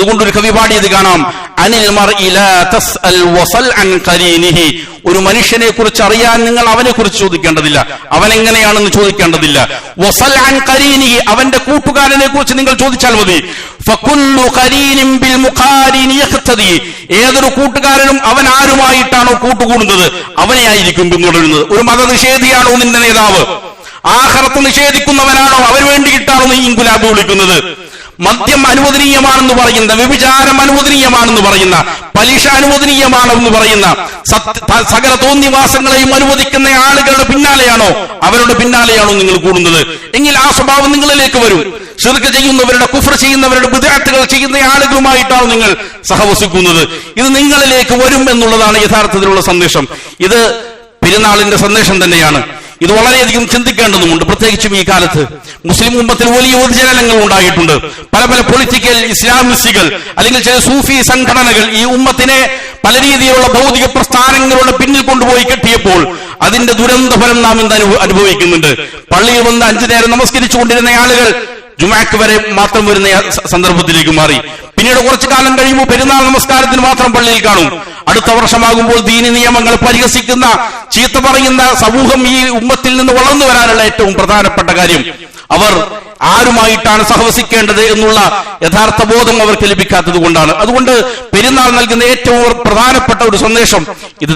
അതുകൊണ്ട് ഒരു കവി പാടിയത് കാണാം. അനിൽ ഒരു മനുഷ്യനെ കുറിച്ച് അറിയാൻ നിങ്ങൾ അവനെ കുറിച്ച് ചോദിക്കേണ്ടതില്ല. അവൻ എങ്ങനെയാണെന്ന് ചോദിക്കേണ്ടതില്ല. വസൽ അൻ അവന്റെ കൂട്ടുകാരനെ കുറിച്ച് നിങ്ങൾ ചോദിച്ചാൽ മതി. ഏതൊരു കൂട്ടുകാരനും അവൻ ആരുമായിട്ടാണോ കൂട്ടുകൂടുന്നത്? അവനെ ആയിരിക്കും പിന്തുടരുന്നത്. ഒരു മതനിഷേധിയാണോ നിന്റെ നേതാവ്? ആഹ്റത്ത് നിഷേധിക്കുന്നവനാണോ? അവന് വേണ്ടിയിട്ടാണോ നീ ഇൻകുലാബ് വിളിക്കുന്നത്? മദ്യം അനുവദനീയമാണെന്ന് പറയുന്ന വ്യഭിചാരം അനുവദനീയമാണെന്ന് പറയുന്ന പലിശ അനുവദനീയമാണെന്ന് പറയുന്ന സകല തോന്നിവാസങ്ങളെയും അനുവദിക്കുന്ന ആളുകളുടെ പിന്നാലെയാണോ? അവരുടെ പിന്നാലെയാണോ നിങ്ങൾ കൂടുന്നത്? എങ്കിൽ ആ സ്വഭാവം നിങ്ങളിലേക്ക് വരും. ഷിർക്ക് ചെയ്യുന്നവരുടെ കുഫർ ചെയ്യുന്നവരുടെ ബുദ്ധിമുട്ടുകൾ ചെയ്യുന്ന ആളുകളുമായിട്ടാണ് നിങ്ങൾ സഹവസിക്കുന്നത്. ഇത് നിങ്ങളിലേക്ക് വരും എന്നുള്ളതാണ് യഥാർത്ഥത്തിലുള്ള സന്ദേശം. ഇത് പെരുന്നാളിന്റെ സന്ദേശം തന്നെയാണ്. ഇത് വളരെയധികം ചിന്തിക്കേണ്ടതുണ്ട് പ്രത്യേകിച്ചും ഈ കാലത്ത് മുസ്ലിം ഉമ്മത്തിൽ വലിയ വ്യതിചലനങ്ങൾ ഉണ്ടായിട്ടുണ്ട്. പല പല പൊളിറ്റിക്കൽ ഇസ്ലാമിസ്റ്റുകൾ അല്ലെങ്കിൽ ചില സൂഫി സംഘടനകൾ ഈ ഉമ്മത്തിനെ പല രീതിയിലുള്ള ഭൗതിക പ്രസ്ഥാനങ്ങളുടെ പിന്നിൽ കൊണ്ടുപോയി കെട്ടിയപ്പോൾ അതിന്റെ ദുരന്ത ഫലം നാം ഇന്ന് അനുഭ- അനുഭവിക്കുന്നുണ്ട്. പള്ളിയിൽ വന്ന് അഞ്ചു നേരം നമസ്കരിച്ചുകൊണ്ടിരുന്ന ആളുകൾ ജുമാക്ക് വരെ മാത്രം വരുന്ന സന്ദർഭത്തിലേക്ക് മാറി. പിന്നീട് കുറച്ചു കാലം കഴിയുമ്പോൾ പെരുന്നാൾ നമസ്കാരത്തിന് മാത്രം പള്ളിയിൽ കാണും. അടുത്ത വർഷമാകുമ്പോൾ ദീനി നിയമങ്ങൾ പരിഹസിക്കുന്ന ചീത്ത പറയുന്ന സമൂഹം ഈ ഉമ്മത്തിൽ നിന്ന് വളർന്നു വരാനുള്ള ഏറ്റവും പ്രധാനപ്പെട്ട കാര്യം. അവർ ആരുമായിട്ടാണ് സഹവസിക്കേണ്ടത് എന്നുള്ള യഥാർത്ഥ ബോധം അവർക്ക് ലഭിക്കാത്തത് കൊണ്ടാണ്. അതുകൊണ്ട് പെരുന്നാൾ നൽകുന്ന ഏറ്റവും പ്രധാനപ്പെട്ട ഒരു സന്ദേശം ഇത്